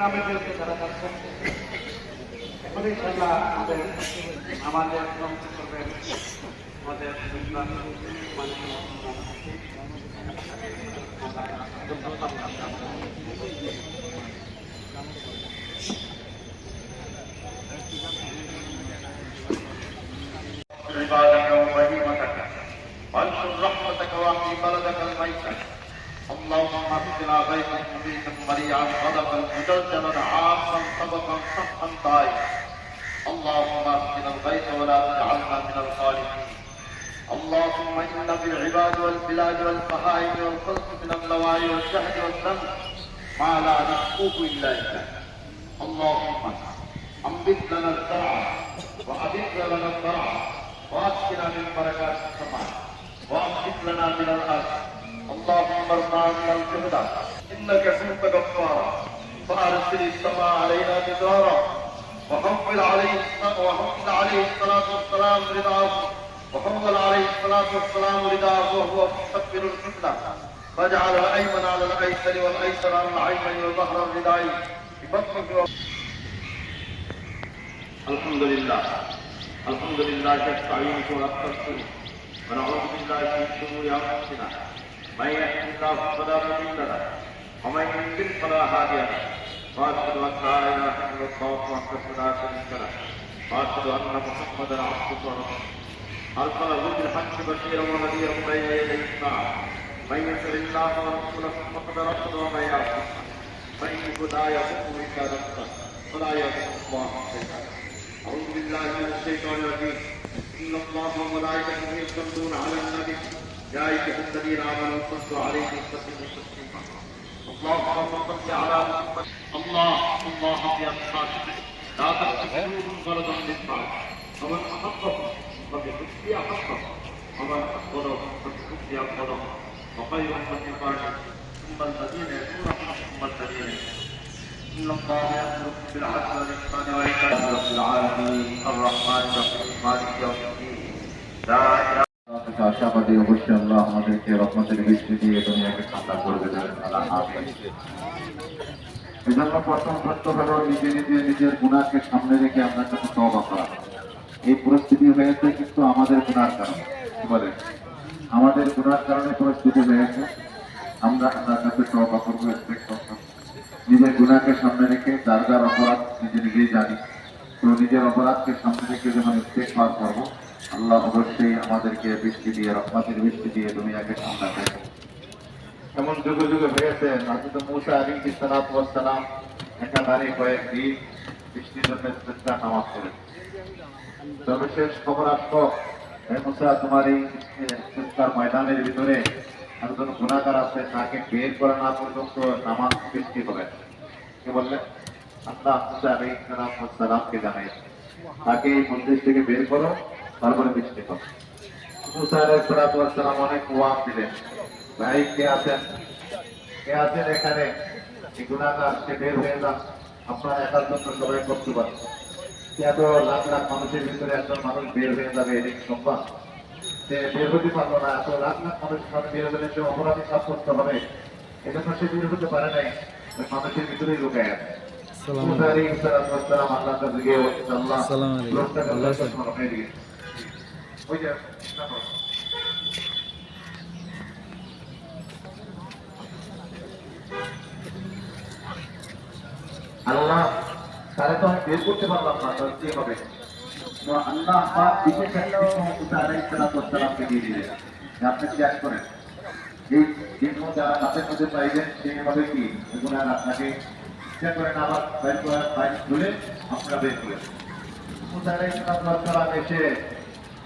ইসলামেদেরকে যারা কাজ করছে এখন ইনশাল্লাহ আমাদের আমাদের ধ্বংস করবেন আমাদের ইসলাম عبادك وبهيمتك وانشر رحمتك واحمي بلدك الميت اللهم اهدنا غيثا مبيتا مريعا غضبا مجلجلا عاصا طبقا صحا طائعا اللهم اهدنا الغيث ولا تجعلنا من الظالمين. اللهم إن في العباد والبلاد والبهائم والخلق من اللواء والجهد والذنب ما لا نحقوق إلا اليك اللهم أنبت لنا الزرع وأبت لنا الزرع وأسقنا من بركات السماء وأنبت لنا من الأرض اللهم ارفعنا من الجهد إنك كنت غفارا فأرسل السماء علينا مدرارا وحول عليه وحول عليه الصلاة والسلام رضاه وحول عليه الصلاة والسلام رضاه وهو مستقبل القبلة. فاجعل الأيمن على الأيسر والأيسر على الأيمن وظهر الرداء. ببطنك الحمد لله. الحمد لله نستعينك ونستغفرك ونعوذ بالله من شرور أنفسنا. من يهد الله فلا مضل له ومن يضلل فلا هادي له واشهد ان لا اله الا الله وحده لا شريك له واشهد ان محمدا عبده ورسوله ارسله بالحق بشيرا ونذيرا بين يدي الساعه من يسر الله ورسوله فقد رشد ومن يعصى فانه لا يضر الا نفسه ولا يضر الله شيئا أعوذ بالله من الشيطان الرجيم إن الله وملائكته يصلون على النبي يا أيها الذين آمنوا صلوا عليه وسلموا تسليما. اللهم صل على محمد. الله الله في أصحابه لا تقتلوهم فرضا للبعض ومن أحبه فبحبه أحبه ومن أفضله فبحبه أفضله وخير من عباده ثم الذين يدونهم ثم الذين يدونهم إن الله يأمركم بالعدل والإحسان وإيتاء رب العالمين الرحمن الرحيم. مالك يوم الدين. لا থেকে আশাবাদী অবশ্যই আল্লাহ আমাদেরকে রহমতের বৃষ্টি দিয়ে দুনিয়াকে ঠান্ডা করবে দেবেন আল্লাহ আমিন। এই জন্য প্রথম সত্য হলো নিজে নিজে নিজের গুণাকে সামনে রেখে আমরা কাছে তবা করা। এই পরিস্থিতি হয়েছে কিন্তু আমাদের গুণার কারণে। বলে আমাদের গুণার কারণে পরিস্থিতি হয়েছে। আমরা আপনার কাছে তবা করব নিজের গুণাকে সামনে রেখে যার যার অপরাধ নিজে নিজেই জানি। তো নিজের অপরাধকে সামনে রেখে যখন স্টেক পার করব আল্লাহ অবশ্যই আমাদেরকে বৃষ্টি দিয়ে, রহমাতের বৃষ্টি দিয়ে দুনিয়াকে ঠান্ডা করবে এমন যুগে যুগে হয়েছে হাজরত মুসা আলী সালাম একাধারে কয়েক দিন বৃষ্টির জন্য চেষ্টা নামাজ করে সর্বশেষ খবর আসলো মুসা, তোমার এই চেষ্টার ময়দানের ভিতরে একজন গুণাগার আছে, তাকে বের করা না পর্যন্ত নামাজ বৃষ্টি হবে। কে বললেন আল্লাহ মুসা আলী সালামকে জানাই তাকে এই মন্দির থেকে বের করো তারপরে বৃষ্টি করো মুসা আলী সালাম অনেক ওয়াম দিলেন। ভাই কে আছেন? কে আছেন এখানে? গুণাগার সে বের হয়ে যান আপনার একার জন্য সবাই করতে পারেন এত লাখ লাখ মানুষের ভিতরে একজন মানুষ বের হয়ে যাবে এদিক সম্ভব সে বের হতে পারল না এত লাখ লাখ মানুষ সামনে বের হলে সে অপরাধী সাব্যস্ত হবে। এজন্য সে বের হতে পারে নাই মানুষের ভিতরেই লুকায় আছে। আল্লাহ আল্লাহ ওই যে আল্লাহ, তাহলে তো আমি বের করতে পারলাম না, তাহলে কি হবে? আল্লাহ পাক বিশেষ একটা মুসা আলাইহিস সালামকে দিয়ে দিলেন। আপনি ত্যাগ করেন? এই চিহ্ন যারা হাতের মধ্যে পাইবেন সেই কি? এগুলো আর আপনাকে ত্যাগ করেন আবার বাইর করার বাইর খুলে আপনারা বের করেন। মুসা আলাইহিস সালাম এসে